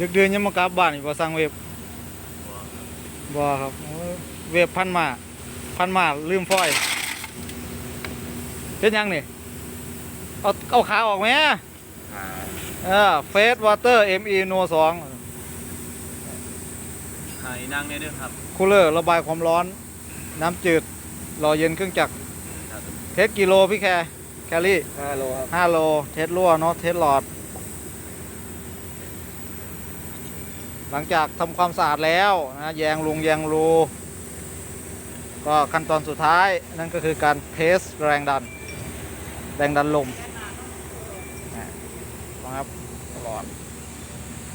ดึกเดือนยังมากลับบ้านอีกบ่สั่งเว็บบ่ครับโอ้ยเว็บพันมาพันมาลืมฟอยเป็นหยังนี่เอาเอาขาออกไหมอ่าเออเฟสวอเตอร์ ME No 2ใหายนั่งเนี่ยด้วยครับคูลเลอร์ระบายความร้อน น้ำจืดรอเย็นเครื่องจักรครับเทสกิโลพี่แคร์แคลรี่ห้าโลครับห้าโล เทสรั่วเนาะเทสหลอด หลังจากทำความสะอาดแล้วนะแยงลุงแยงรูก็ขั้นตอนสุดท้ายนั่นก็คือการเทสแรงดัน แรงดันลมนะครับหลอด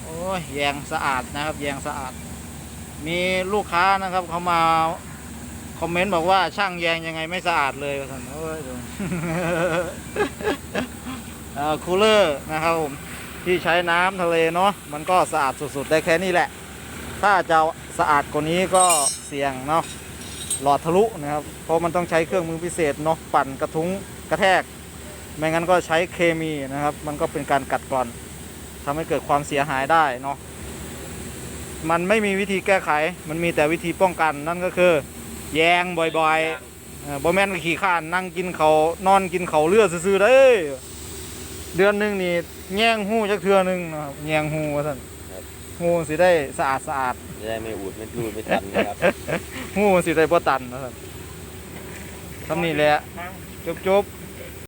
โอ้ยแยงสะอาดนะครับแยงสะอาด มีลูกค้านะครับเขามาคอมเมนต์บอกว่าช่างแยงยังไงไม่สะอาดเลยว่านโอ้ยดูเอ่อคูลเลอร์นะครับผม ที่ใช้น้ำทะเลเนาะมันก็สะอาดสุดๆ ได้แค่นี้แหละ ถ้าจะสะอาดกว่านี้ก็เสี่ยงเนาะหลอดทะลุนะครับ เพราะมันต้องใช้เครื่องมือพิเศษเนาะปั่นกระทุ้งกระแทก ไม่งั้นก็ใช้เคมีนะครับ มันก็เป็นการกัดกร่อนทำให้เกิดความเสียหายได้เนาะมันไม่มีวิธีแก้ไข มันมีแต่วิธีป้องกันนั่นก็คือ แยงบ่อยๆเออบ่แม่นขี้ข้านนั่งกินเขานอนกินเขาเลือดซื่อๆเด้ย เดือนหนึงนี่แย่งหูจักเทื่อหนึงนะครับแย่งหูว่าซั่นหูสิได้สะอาดสะอาดจะได้ไม่อูดไม่รูดไม่ตันนะครับ หูสิได้บ่ตันว่าซั่นทำนี่แหละจบๆ